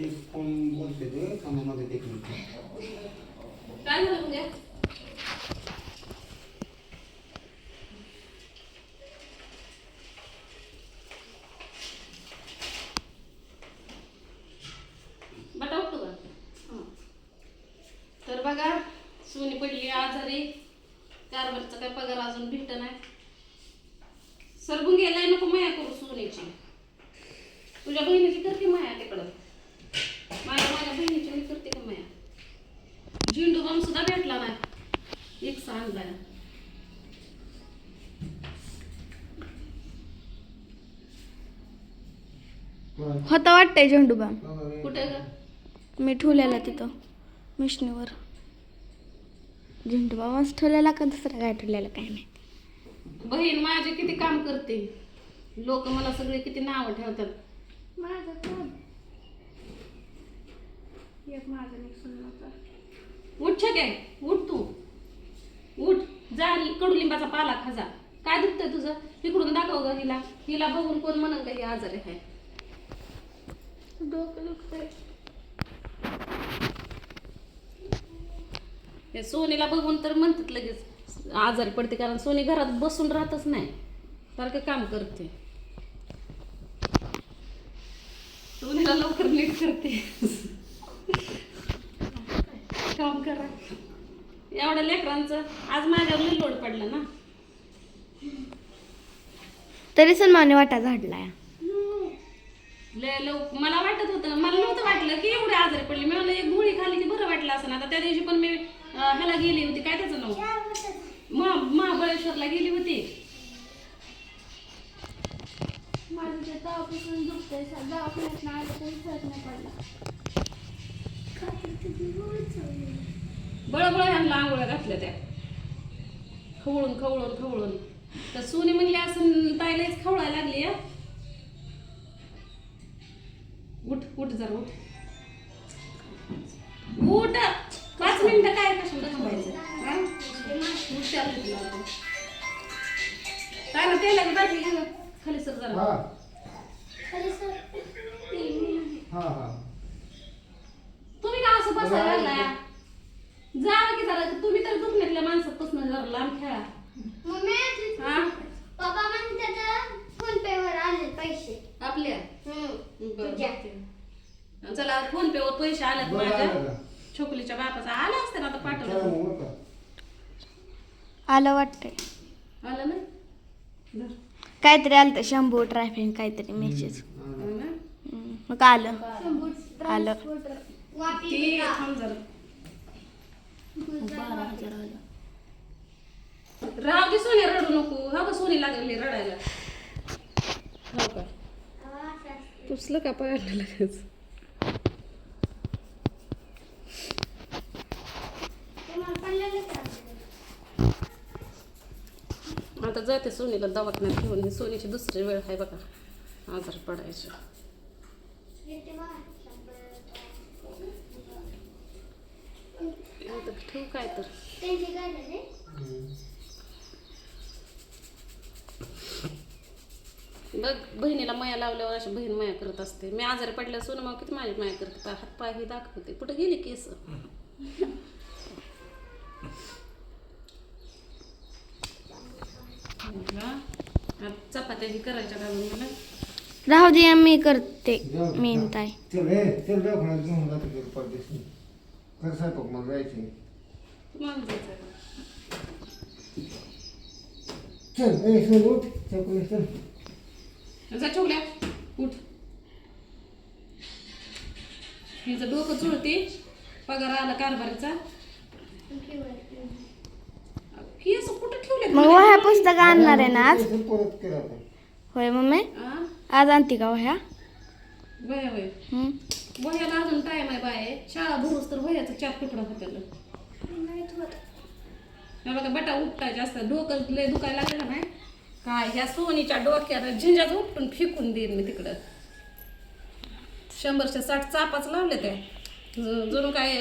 ते कोण बोलते ते कामामध्ये एक काय झालं म्हणजे बटा का हं. तर बघा सोनी पडली आजारी कारभारचा काय पगार अजून भेट नाही सरबून गेलाय नको माया करू सोनीची तुझ्या बहिणीची करते माया तिकडं माझ्या माझ्या बहिणीची मी करते का माया झेंडू बाम सुद्धा भेटला सांगलाय होता वाटतंय झेंडूबाम कुठे ग? मी ठेवलेला तिथं मिशनीवर. झेंडूबामच ठेवलेला का दुसरा काय ठेवलेला काय नाही? बहीण माझे किती काम करते. लोक मला सगळे किती नावं ठेवतात. माझं काम. एक माझं एक सुन्नाचा. उठ काय? उठ तू. जा कडुलिंबाचा पाला खाजा. काय दुखतंय तुझं? इकडून दाखव ग हिला. हिला बघून कोण म्हणन का ही आजारी आहे? डोकं दुखतंय. हे सोनीला बघून तर म्हणतात लगेच आजारी पडते कारण सोनी घरात बसून राहतच नाही. सारखं काम करते. सोनीला लवकर नीट करते. काम करा. एवढ्या लेकरांचं. आज माझ्यावर लई लोड पडला ना. तरी सन्माने वाटा झाडलाय. लय लव मला वाटत होतं मला नव्हतं वाटलं की एवढे आजारी पडले. मी म्हणलं एक गोळी खाल्ली की बरं वाटलं असं आता त्या दिवशी पण मी अं, ह्याला गेली होती. काय त्याचं नाव? महा महाबळेश्वरला गेली होती. माझं ते तेव्हापासून दुखतंय दवाखान्यात नाही आलं तरी फरक नाही पडला. बळबळ ह्यांना आंघोळ्या घातल्या त्या. खवळून खवळून खवळून. तर सोनी म्हणली असं ताईलाच खवळायला लागली या उठ उठ जरा उठ. उठ. पाच मिनिटं काय कशाला थांबायचं? हा? काय ना तेला बाटली. खाली सर जरा. हा. हा हा. तुम्ही का असं बसायला लागलाय? जा की जरा तुम्ही तर दुखण्यातल्या माणसापासून जरा लांब खेळा हा पप्पा म्हणतात फोन पे वर आले पैसे आपल्या हम्म. बरं, तुझ्या. बघते. चला फोन पे वर पैसे आलेत बरं, माझ्या आलं का? छोकलीच्या बापाचा आला असते ना आता चला पाठवलं मग बरं का? आलं वाटतंय आलं ना धर. काहीतरी आलं तर शंभू ट्रॅफिक काहीतरी मेसेज हा. आलं ना? मग आलं आलं वाटी ती थांब जरा. बारा हजार आलं. राहू दे सोनी रडू नको. हा का सोनी लागली रडायला. हो का? पुसलं का पायाला लगेच? आता जाते सोनीला दवाखान्यात घेऊन. ही सोनीची दुसरी वेळ आहे बघा. आजार पडायची. आता ठेवू काय तर. बघ बहिणीला माया लावल्यावर अशी बहीण माया करत असते. मी आजारी पडल्या सोनं मग किती माझी माया करते. हात पाय हे दाखवते. कुठं गेली केस? म्हटलं, आता चपात्या ही करायच्या का मला राहू दे मी करते जाऊ दे. कर स्वयंपाक मला जायचंय तुम्हाला जायचं का? चल ए चल उठ चल चल जा ठेवल्या उठ हिचं डोकं चुळते पगार आला कारभारीचा. केस कुठं ठेवले मग वह्या पुस्तक आणणार आहे ना आज? चल परत आता. होय मम्मी? आ? आज आणते का वह्या? वय वय हम्म. वह्याला अजून टाइम आहे बाय शाळा भरूस तर वह्याचं चार तुकडा होत्याला हे बघा बटा उपटायचे असतात. डोकं लय दुखायला लागलं नाही काय ह्या सोनीच्या डोक्यात झिंजाच उपटून फेकून देईन मी तिकडं. शंभरशे साठ चापाच लावले ते. ज- जणू काय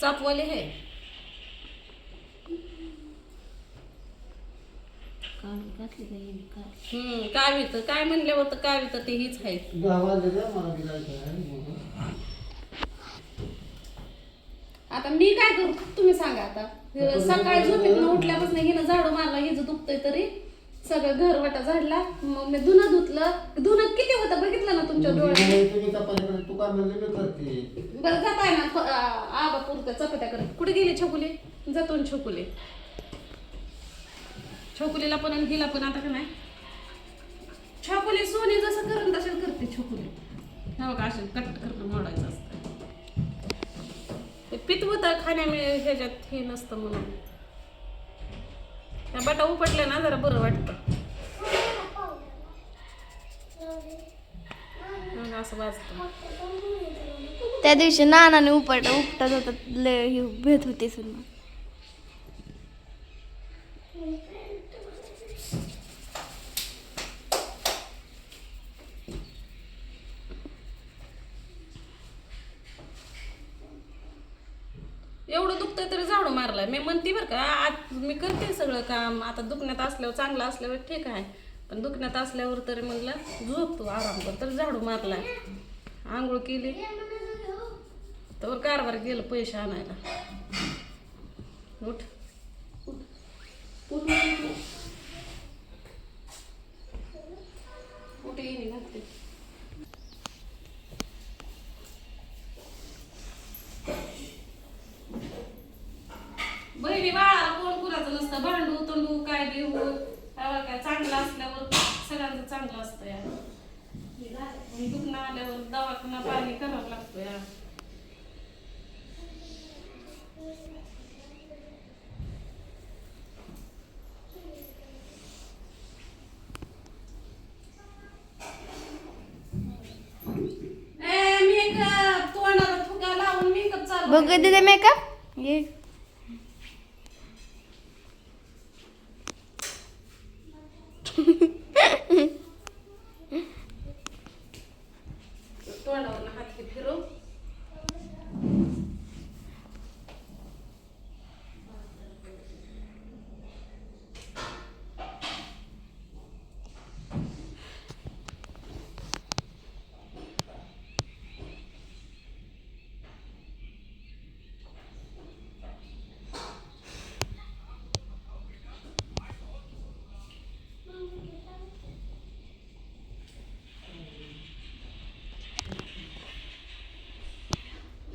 चापवाले आहे हम्म काय वित काय म्हणल्यावर तर काय वित ते हीच आहे आता मी काय करू? तुम्ही सांगा आता. सकाळी झोपेतनं उठल्यापासून हिनं झाडू मारला हिचं दुखतंय तरी. सगळं घर वाटा झाडला. मग मी धुणं धुतलं. धुणं किती होतं बघितलं ना तुमच्या डोळ्यात? तुम्ही बरं जाताय ना आबा पुरतं चपात्या करत कुठे गेले छकुले? जातो छकुले. छोकुलीला पण आणि हिला पण आता का नाही? छोकुली सोनी जसं करून तसेच करते छोकुली. हा बघा असेल कट करून मोडायचं असतं. ते पित खाण्यामुळे ह्याच्यात हे नसतं म्हणून. त्या बटा उपटल्या ना जरा बरं वाटतं. असं वाजतं. त्या दिवशी नानाने उपट उपटत होता लय हे भेट होते सुद्धा एवढं दुखतंय तरी झाडू मारलाय. मी म्हणते बरं का आज मी करते सगळं काम. आता दुखण्यात असल्यावर चांगलं असल्यावर ठीक आहे. पण दुखण्यात असल्यावर तरी म्हणलं झोप तू आराम कर तर झाडू मारलाय. आंघोळ केली. तर कारभार गेलं पैसे आणायला. उठ. उठ. उठ, ना उठ, उठ. उठ, येणे घालते. बहिणी बाळाला कोण कुणाचं नसतं भांडू तंडू काय देऊ त्यावर काय चांगलं असल्यावर सगळ्यांचं चांगलं असतं या दुखणं आल्यावर दवाखाना पाणी करावं लागतो या मेकअप तोंडाला फुगा लावून मेकअप चालू बघ दिले मेकअप ये तोंडावर हात हे फिरव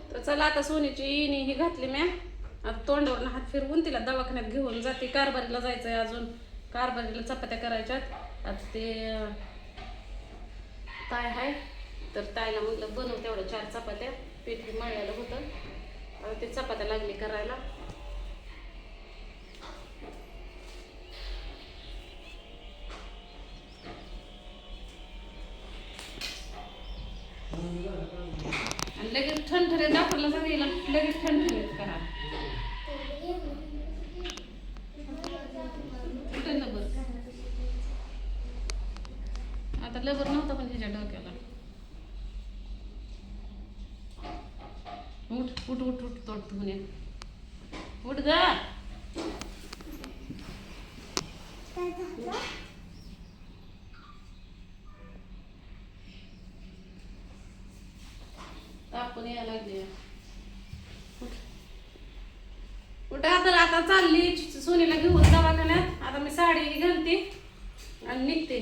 तर चला आता सोनीची इणी ही घातली म्या. आता तोंडावरनं हात फिरवून तिला दवाखान्यात घेऊन जाते. कारभारीला जायचं आहे अजून. कारभारीला चपात्या करायच्यात. आता ते ताय आहे तर तायला म्हटलं बनव तेवढं चार चपात्या. पीठ बी मळलेलं होतं. आता ते चपात्या लागली करायला. लगेच दाखवलं डॉक्टरला सांगितलं लगेच ठणठणीत करा. कुठे लबर आता लबर नव्हता पण ह्याच्या डोक्याला. उठ उठ उठ उठ तोड धुवून ये. उठ ग. पण यायला लागले. कुठं आता आता चालली. सोनीला घेऊन दवाखान्यात. आता मी साडी घालते आणि निघते.